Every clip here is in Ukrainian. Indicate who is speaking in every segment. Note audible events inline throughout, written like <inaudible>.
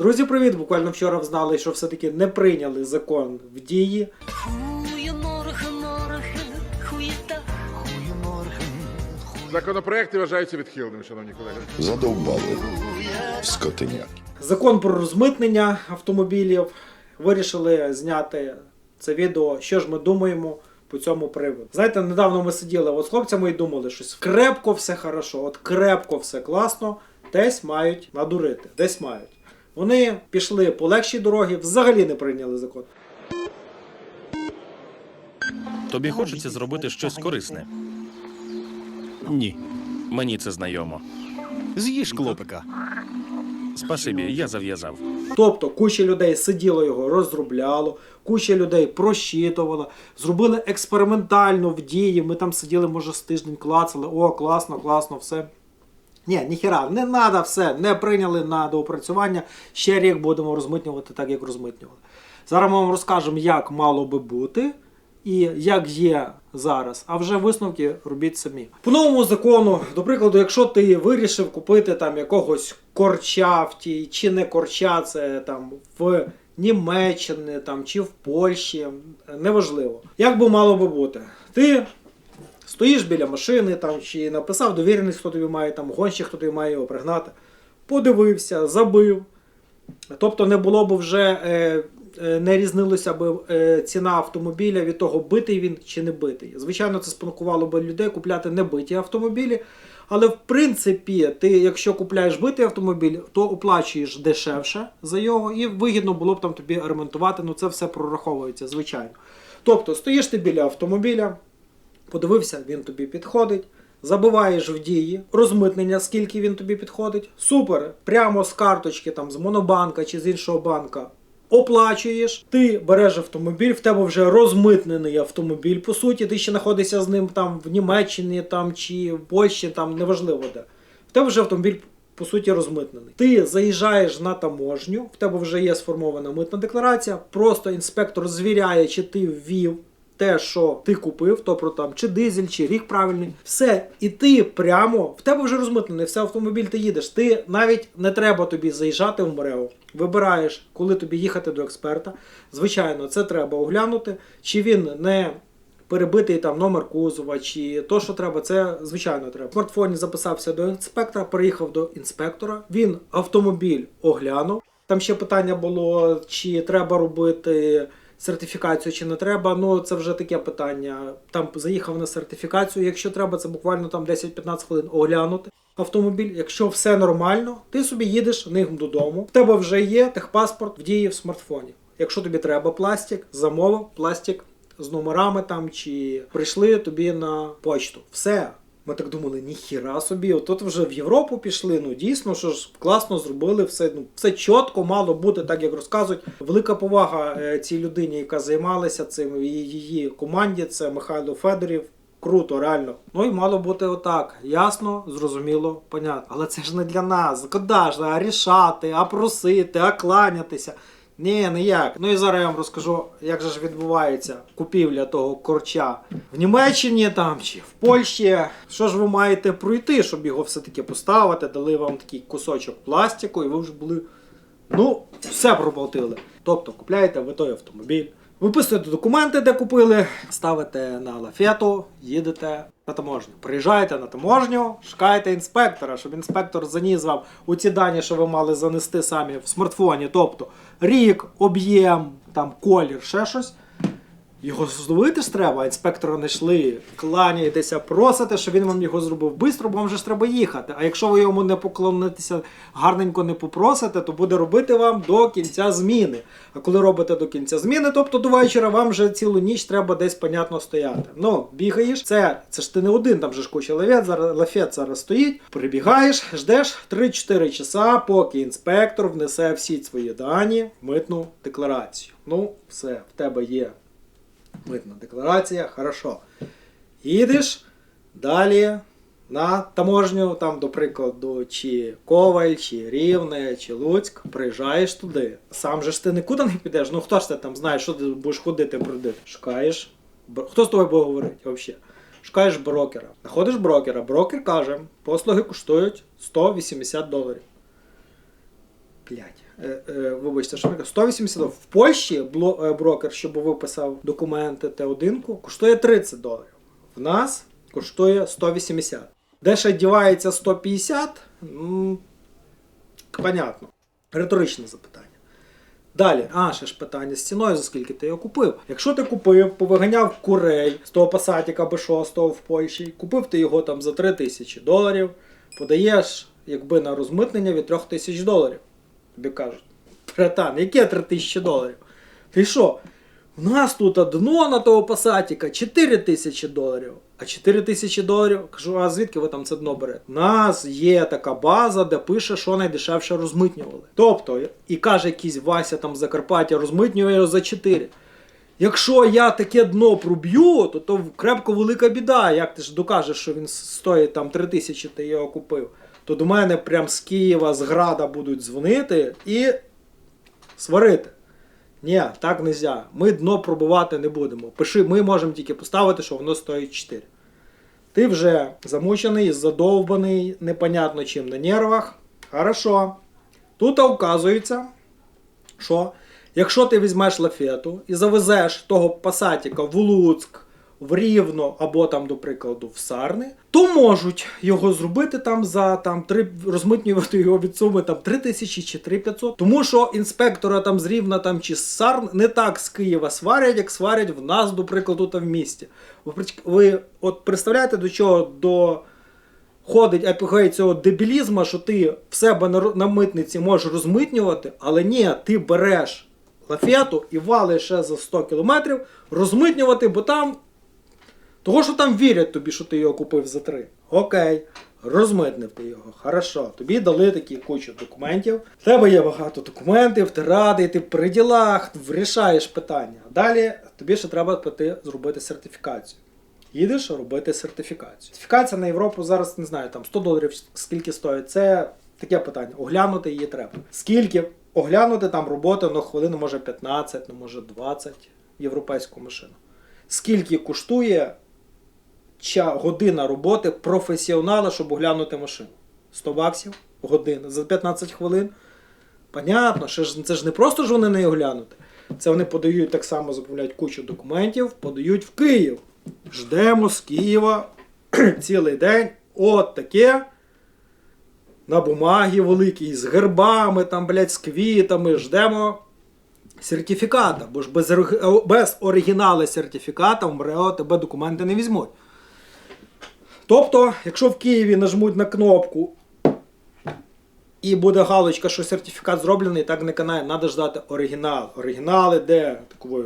Speaker 1: Друзі, привіт! Буквально вчора взнали, що все-таки не прийняли закон в дії.
Speaker 2: Законопроекти вважаються відхиленими, шановні колеги.
Speaker 3: Задовбали скотиняки.
Speaker 1: Закон про розмитнення автомобілів. Вирішили зняти це відео. Що ж ми думаємо по цьому приводу? Знаєте, недавно ми сиділи от з хлопцями і думали, щось крепко все хорошо, от крепко все класно, десь мають надурити, десь мають. Вони пішли по легшій дорогі, взагалі не прийняли закон.
Speaker 4: Тобі хочеться зробити щось корисне? Ні. Мені це знайомо.
Speaker 5: З'їж клопика.
Speaker 4: Спасибі, я зав'язав.
Speaker 1: Тобто куча людей сиділо його, розробляло, куча людей просчитувала, зробили експериментально в дії. Ми там сиділи, може, з тиждень клацали. О, класно, класно, все. Ні, ніхіра, не треба все, не прийняли на доопрацювання. Ще рік будемо розмитнювати так, як розмитнювали. Зараз ми вам розкажемо, як мало би бути і як є зараз. А вже висновки робіть самі. По новому закону, до прикладу, якщо ти вирішив купити там якогось корча в тій, чи не корча, це там в Німеччині там, чи в Польщі, неважливо. Як би мало би бути? Ти стоїш біля машини там, чи написав довіреність, хто тобі має там гонщик, хто тобі має його пригнати, подивився, забив. Тобто не було б вже е, е, не різнилося б е, ціна автомобіля від того, битий він чи не битий. Звичайно, це спонукувало б людей купляти небиті автомобілі. Але в принципі, ти, якщо купляєш битий автомобіль, то оплачуєш дешевше за його, і вигідно було б там тобі ремонтувати. Ну це все прораховується, звичайно. Тобто, стоїш ти біля автомобіля, подивився, він тобі підходить. Забиваєш в дії розмитнення, скільки він тобі підходить. Супер! Прямо з карточки, там з Монобанка чи з іншого банка. Оплачуєш, ти береш автомобіль, в тебе вже розмитнений автомобіль. По суті, ти ще знаходишся з ним там в Німеччині там, чи в Польщі, там неважливо де. В тебе вже автомобіль по суті розмитнений. Ти заїжджаєш на таможню, в тебе вже є сформована митна декларація. Просто інспектор звіряє, чи ти ввів те, що ти купив, тобто там чи дизель, чи рік правильний, все, і ти прямо в тебе вже розмитнений, все автомобіль ти їдеш. Ти навіть не треба тобі заїжджати в МРЕО. Вибираєш, коли тобі їхати до експерта. Звичайно, це треба оглянути, чи він не перебитий там номер кузова, чи то, що треба, це звичайно треба. В смартфоні записався до інспектора, приїхав до інспектора. Він автомобіль оглянув. Там ще питання було, чи треба робити сертифікацію, чи не треба. Ну це вже таке питання. Там заїхав на сертифікацію. Якщо треба, це буквально там 10-15 хвилин оглянути. Автомобіль, якщо все нормально, ти собі їдеш ним додому. В тебе вже є техпаспорт в дії в смартфоні. Якщо тобі треба пластик, замовив пластик з номерами там чи прийшли тобі на почту. Все. Ми так думали, ніхіра собі, от вже в Європу пішли. Ну дійсно, що ж класно зробили, все ну все чітко мало бути, так як розказують. Велика повага е, цій людині, яка займалася цим, її команді. Це Михайло Федорів. Круто, реально. Ну і мало бути отак. Ясно, зрозуміло, понятно. Але це ж не для нас. Куди ж а рішати, а просити, а кланятися. Ні, ніяк. Ну і зараз я вам розкажу, як же ж відбувається купівля того корча в Німеччині там чи в Польщі. Що ж ви маєте пройти, щоб його все-таки поставити, дали вам такий кусочок пластику, і ви вже були. Ну, все проплатили. Тобто купляєте ви той автомобіль, виписуєте документи, де купили, ставите на лафету, їдете на таможню. Приїжджаєте на таможню, шукаєте інспектора, щоб інспектор заніс вам у ці дані, що ви мали занести самі в смартфоні. Тобто рік, об'єм, там колір, ще щось. Його зловити ж треба, інспектора не йшли, кланяєтеся, просите, щоб він вам його зробив швидко, бо вам же ж треба їхати. А якщо ви йому не поклонитеся, гарненько не попросите, то буде робити вам до кінця зміни. А коли робите до кінця зміни, тобто до вечора, вам вже цілу ніч треба десь понятно стояти. Ну, бігаєш, це, це ж ти не один, там же ж куча лафет, зараз, лафет зараз стоїть, прибігаєш, ждеш 3-4 часа, поки інспектор внесе всі свої дані в митну декларацію. Ну, все, в тебе є митна декларація, хорошо. Їдеш далі на таможню, там, до прикладу, чи Коваль, чи Рівне, чи Луцьк, приїжджаєш туди. Сам же ж ти нікуди не підеш. Ну хто ж ти там знає, що ти будеш ходити бродити? Шукаєш. Хто з тобою буде говорити взагалі? Шукаєш брокера. Знаходиш брокера. Брокер каже, послуги коштують 180 доларів. Блять. Е, е, вибачте, що 180 доларів. В Польщі е, брокер, щоб виписав документи Т1, коштує 30 доларів. В нас коштує 180. Де ще дівається 150? М, Понятно. Риторичне запитання. Далі, а, ще ж питання з ціною, за скільки ти його купив. Якщо ти купив, повиганяв курей з того пасатіка Б6 в Польщі, купив ти його там за 3 тисячі доларів, подаєш якби на розмитнення від 3 тисяч доларів. Тобі кажуть, братан, яке 3 тисячі доларів? Ти що? У нас тут дно на того пасатіка 4 тисячі доларів. А 4 тисячі доларів, кажу, а звідки ви там це дно берете? У нас є така база, де пише, що найдешевше розмитнювали. Тобто, і каже якийсь Вася там з Закарпаття, розмитнює його за 4. Якщо я таке дно проб'ю, то то крепко велика біда. Як ти ж докажеш, що він стоїть там 3 тисячі, ти його купив, то до мене прям з Києва, з Града будуть дзвонити і сварити. Ні, так не можна. Ми дно пробувати не будемо. Пиши, ми можемо тільки поставити, що воно стоїть 4. Ти вже замучений, задовбаний, непонятно чим на нервах. Хорошо. Тут вказується, що якщо ти візьмеш лафету і завезеш того пасатіка в Луцьк, в Рівно або там, до прикладу, в Сарни, то можуть його зробити там за там три розмитнювати його від суми там 3 тисячі чи 3500. Тому що інспектора там з Рівна там чи з Сарн не так з Києва сварять, як сварять в нас, до прикладу, там в місті. Ви, ви от представляєте, до чого до ходить апогей цього дебілізму, що ти в себе на митниці можеш розмитнювати, але ні, ти береш лафету і валиш ще за 100 кілометрів розмитнювати, бо там. Того, що там вірять тобі, що ти його купив за 3. Окей, розмитнив ти його. Хорошо. Тобі дали такі кучу документів. В тебе є багато документів, ти радий, ти при ділах, вирішаєш питання. Далі тобі ще треба піти зробити сертифікацію. Їдеш робити сертифікацію. Сертифікація на Європу зараз не знаю, там 100 доларів скільки стоїть. Це таке питання. Оглянути її треба. Скільки оглянути там роботи, ну хвилину може 15, ну може 20 європейську машину. Скільки коштує година роботи професіонала, щоб оглянути машину? 100 баксів година за 15 хвилин. Понятно, це ж не просто ж вони не оглянути. Це вони подають так само, заповняють кучу документів, подають в Київ. Ждемо з Києва <clears throat> цілий день. От таке. На бумагі великій, з гербами, там, блядь, з квітами. Ждемо сертифіката. Бо ж без, без оригіналу сертифіката в МРЕО тебе документи не візьмуть. Тобто, якщо в Києві нажмуть на кнопку і буде галочка, що сертифікат зроблений, так не канає, треба ждати оригінал. Оригінали, де такий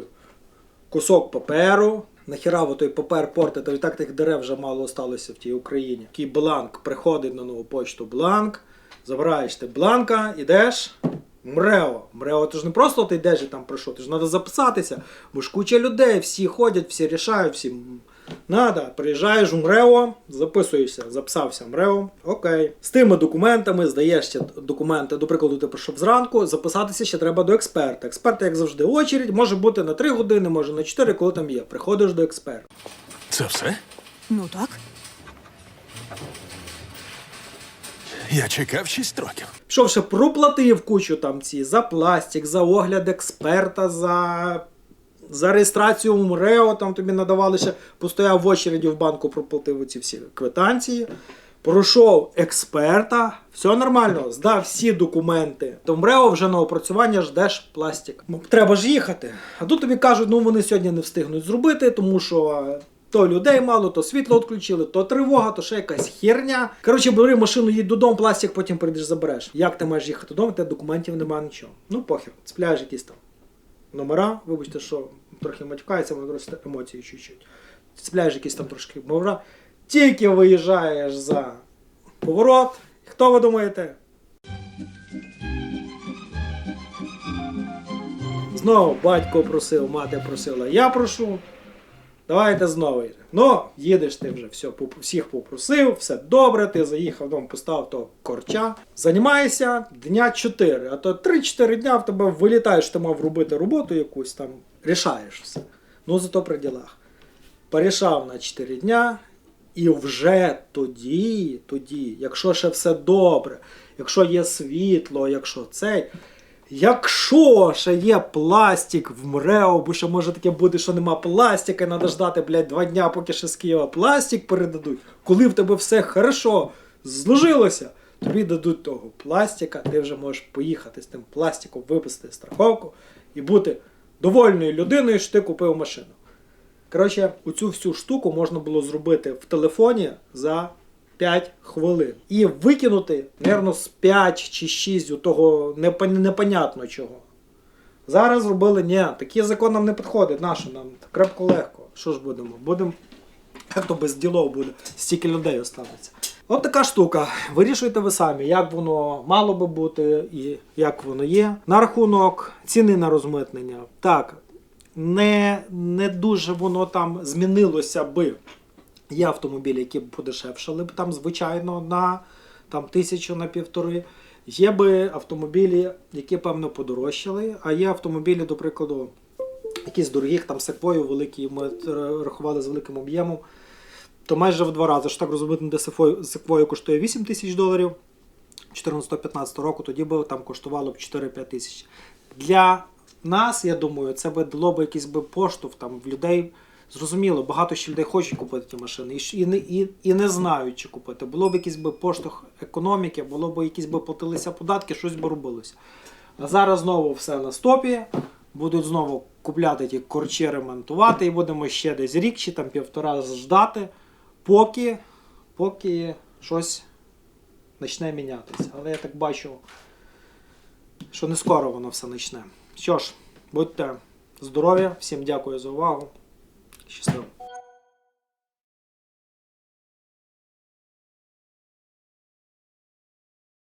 Speaker 1: кусок паперу. Нахіра ви той папер портити, і так тих дерев вже мало осталося в тій Україні. Такий бланк приходить на нову почту бланк. Забираєш ти бланка, ідеш. МРЕО. МРЕО, то ж не просто ти йдеш і там прийшов, ти ж треба записатися. Бо ж куча людей, всі ходять, всі рішають, всі. Надо, приїжджаєш у МРЕО, записуєшся, записався в МРЕО, окей. З тими документами здаєш ще документи, до прикладу, ти прийшов зранку, записатися ще треба до експерта. Експерт, як завжди, очередь, може бути на 3 години, може на 4, коли там є. Приходиш до експерта.
Speaker 5: Це все?
Speaker 6: Ну так.
Speaker 5: Я чекав 6 років.
Speaker 1: Пішов ще проплатив кучу там ці за пластик, за огляд експерта, за, за реєстрацію в МРЕО, там тобі надавали ще, постояв в очереді в банку, проплатив ці всі квитанції. Пройшов експерта, все нормально, здав всі документи. То МРЕО вже на опрацювання ждеш пластик. Ну, Треба ж їхати. А тут тобі кажуть, ну вони сьогодні не встигнуть зробити, тому що то людей мало, то світло відключили, то тривога, то ще якась херня. Коротше, бери машину, їдь додому, пластик потім прийдеш забереш. Як ти маєш їхати додому, тебе документів немає нічого. Ну похер, цепляєш якісь там номера, вибачте, що трохи матюкається, воно просто емоції чуть-чуть. Цепляєш якісь там трошки номера. Тільки виїжджаєш за поворот. Хто ви думаєте? Знову батько просив, мати просила, я прошу. Давайте знову. Ну, їдеш ти вже все, всіх попросив, все добре, ти заїхав дом, поставив того корча. Займаєшся дня 4, а то 3-4 дня в тебе вилітаєш, ти мав робити роботу якусь там, рішаєш все. Ну, зато при ділах. Порішав на 4 дня, і вже тоді, тоді, якщо ще все добре, якщо є світло, якщо цей, Якщо ще є пластик в МРЕО, бо ще може таке бути, що нема пластика, треба ждати, блядь, два дня, поки ще з Києва пластик передадуть. Коли в тебе все хорошо зложилося, тобі дадуть того пластика, ти вже можеш поїхати з тим пластиком, виписати страховку і бути довольною людиною, що ти купив машину. Коротше, оцю всю штуку можна було зробити в телефоні за 5 хвилин. І викинути, мабуть, з 5 чи 6 у того непонятно чого. Зараз зробили, ні, такий закон нам не підходить, нащо нам? Крепко легко. Що ж будемо? Будемо. Як то без ділов буде, стільки людей останеться. От така штука. Вирішуйте ви самі, як воно мало би бути і як воно є. На рахунок ціни на розмитнення. Так, не, не дуже воно там змінилося би. Є автомобілі, які б подешевшали б там, звичайно, на там, тисячу на півтори. Є би автомобілі, які, певно, подорожчали, а є автомобілі, до прикладу, якісь дорогих, там секвою великі, ми рахували з великим об'ємом, то майже в два рази. Що так розуміти, де секвою коштує 8 тисяч доларів 14-15 року, тоді би там коштувало б 4-5 тисяч. Для нас, я думаю, це би дало б якийсь би поштовх там в людей. Зрозуміло, багато ще людей хочуть купити ті машини і, і, і не знають, чи купити. Було б якийсь би поштовх економіки, було б якісь би платилися податки, щось би робилося. А зараз знову все на стопі. Будуть знову купляти ті корчі, ремонтувати, і будемо ще десь рік чи там півтора ждати, поки, поки щось почне мінятися. Але я так бачу, що не скоро воно все почне. Що ж, будьте здорові, всім дякую за увагу. Щасливо.